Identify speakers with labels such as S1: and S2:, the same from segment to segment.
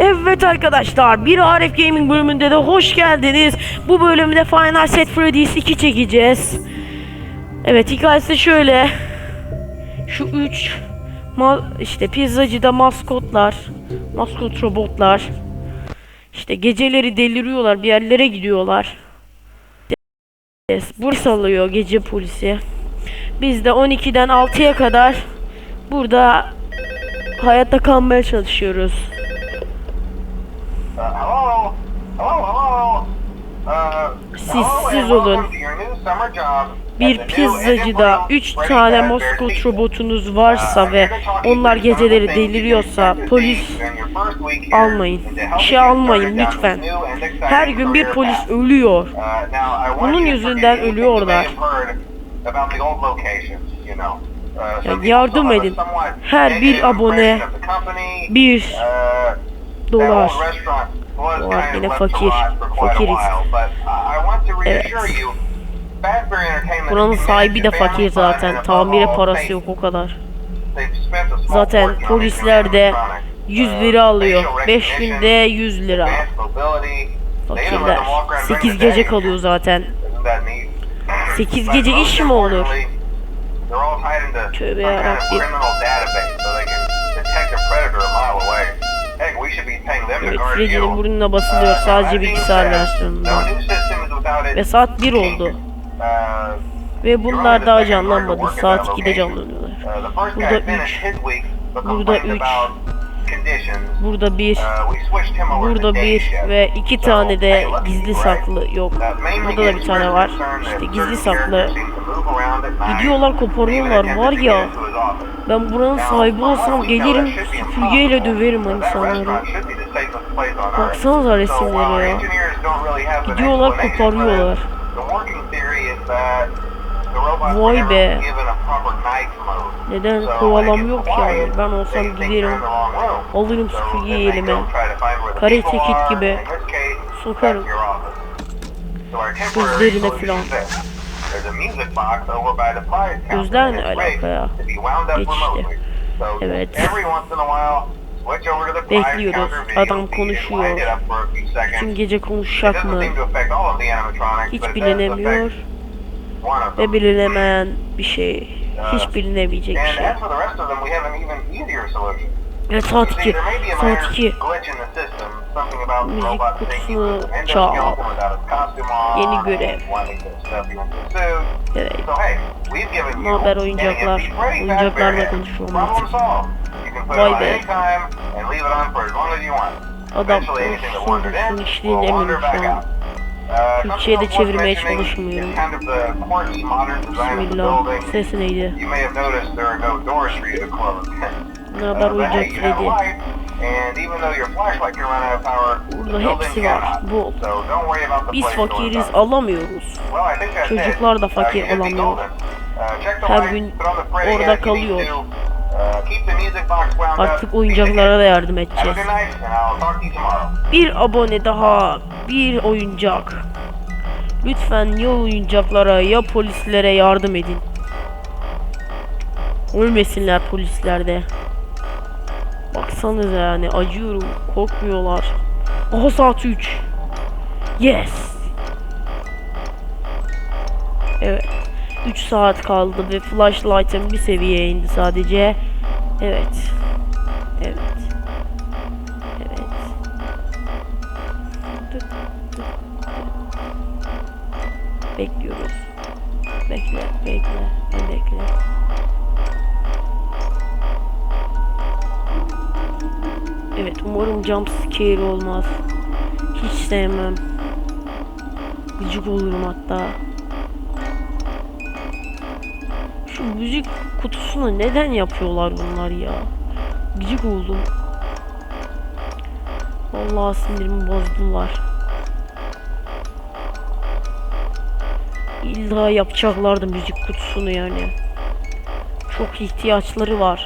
S1: Evet arkadaşlar bir Arif Gaming bölümünde de hoş geldiniz. Bu bölümde Final Set Freddy's 2 çekeceğiz. Evet hikayesi şöyle. Şu 3 işte pizzacıda maskotlar, maskot robotlar. İşte geceleri deliriyorlar, bir yerlere gidiyorlar. Polis alıyor gece polisi. Biz de 12'den 6'ya kadar burada hayatta kalmaya çalışıyoruz.
S2: Uh, hello? Hello, hello? Uh,
S1: Siz-
S2: hello
S1: siz
S2: and
S1: olun. Bir pizzacıda
S2: Edinburgh
S1: 3
S2: Freddy
S1: tane
S2: Pizza.
S1: robotunuz varsa ve onlar geceleri deliriyorsa polis almayın. İşe almayın lütfen. Her gün bir polis ölüyor. Bunun yüzünden ölüyorlar. Ya yardım edin. Her bir abone Bir dolar. Dolar yine fakir. Fakiriz. Evet. Buranın sahibi de fakir zaten. Tamire parası yok o kadar. Zaten polisler de 100 lira alıyor. 5 günde 100 lira. Fakirler. 8 gece kalıyor zaten. 8 gece iş mi olur? Tövbe yarabbim. Freddy'nin burnuna basılıyor sadece bilgisayar versiyonunda. Ve saat 1 oldu. Ve bunlar daha canlanmadı. Saat 2'de canlanıyorlar. Burada 3. Burada 3. Burada 1. Burada 1 ve 2 tane de gizli saklı yok. Burada da bir tane var. İşte gizli saklı. Gidiyorlar koparıyorlar var ya. Ben buranın sahibi olsam gelirim süpürgeyle döverim insanları. Baksanıza resimlere ya. Gidiyorlar koparıyorlar. Vay be. Neden kovalam yok yani? Ben olsam giderim. Alırım süpürgeyi elime. Karate Kid gibi sokarım. Gözlerine filan. Gözler ne alaka ya? Geç işte. Evet. Bekliyoruz. Adam konuşuyor. Tüm gece konuşacak mı? Hiç bilinemiyor. Ve bilinemeyen bir şey. Hiç bilinebilecek bir şey. Evet saat 2. Saat 2. Müzik kutusunu çal. Yeni görev. Evet. Ne haber oyuncaklar? Oyuncaklarla konuşuyorum artık. Vay be. Adam konuşsun işliğine eminim şu an. Türkçe'ye de çevirmeye çalışmıyorum. Bismillah. Ses neydi? Ne haber oyuncak Freddy? Burada hepsi var. Bol. Biz fakiriz alamıyoruz. Çocuklar da fakir alamıyor. Her gün orada kalıyor. Artık oyuncaklara da yardım edeceğiz. Bir abone daha, bir oyuncak. Lütfen ya oyuncaklara ya polislere yardım edin. Ölmesinler polislerde. Baksanıza yani acıyorum. Korkmuyorlar. Aha saat 3. Yes. Evet. 3 saat kaldı ve flashlight'ım bir seviyeye indi sadece. Evet. Evet. Bekle, bekle, bekle. Evet, umarım jump scare olmaz. Hiç sevmem. Gıcık olurum hatta. Şu müzik kutusunu neden yapıyorlar bunlar ya? Gıcık oldum. Vallahi sinirimi bozdular. İlla yapacaklardı müzik kutusunu yani. Çok ihtiyaçları var.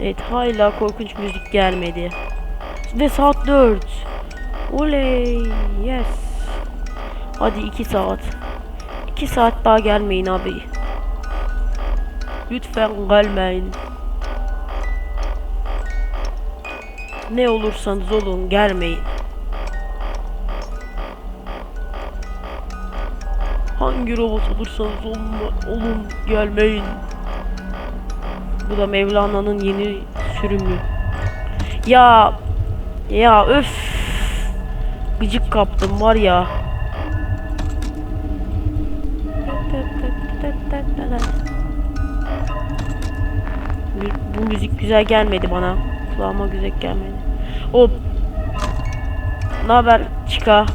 S1: Evet hala korkunç müzik gelmedi. Ve saat 4. Oley. Yes. Hadi 2 saat. İki saat daha gelmeyin abi. Lütfen gelmeyin. Ne olursanız olun gelmeyin. Hangi robot olursanız olun, olun gelmeyin. Bu da Mevlana'nın yeni sürümü. Ya ya öf gıcık kaptım var ya. Bu müzik güzel gelmedi bana. Kulağıma güzel gelmedi. Hop. Ne haber çıka?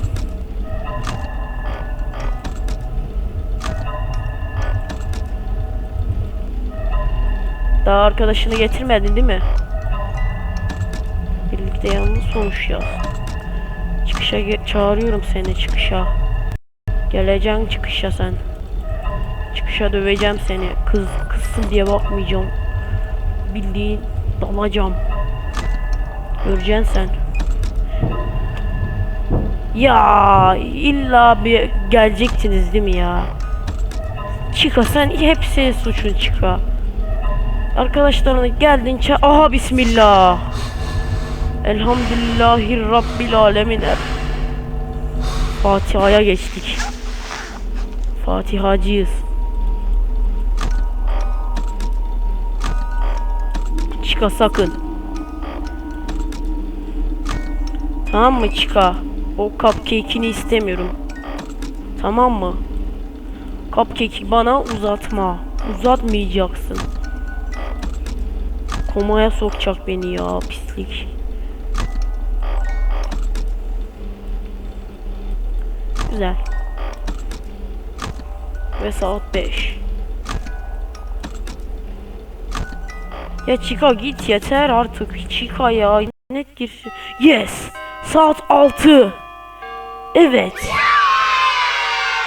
S1: Daha arkadaşını getirmedin değil mi? Birlikte yalnız yaz. Çıkışa çağırıyorum seni çıkışa. Geleceksin çıkışa sen. Çıkışa döveceğim seni. Kız kızsın diye bakmayacağım. Bildiğin dalacağım. Göreceksin sen. Ya illa bir gelecektiniz değil mi ya? Çıka sen hep senin suçun çıka. Arkadaşlarına geldin ça aha bismillah. Elhamdülillahi Rabbil alemin. Fatiha'ya geçtik. Fatihacıyız. Çıka sakın. Tamam mı çıka? O cupcake'ini istemiyorum. Tamam mı? Cupcake'i bana uzatma. Uzatmayacaksın. Komaya sokacak beni ya pislik. Güzel. Ve saat 5. Ya Chica git yeter artık. Chica ya. Net gir. Yes. Saat 6. Evet.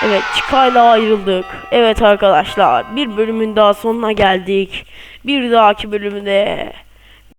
S1: Evet ile ayrıldık. Evet arkadaşlar bir bölümün daha sonuna geldik. Bir dahaki bölümde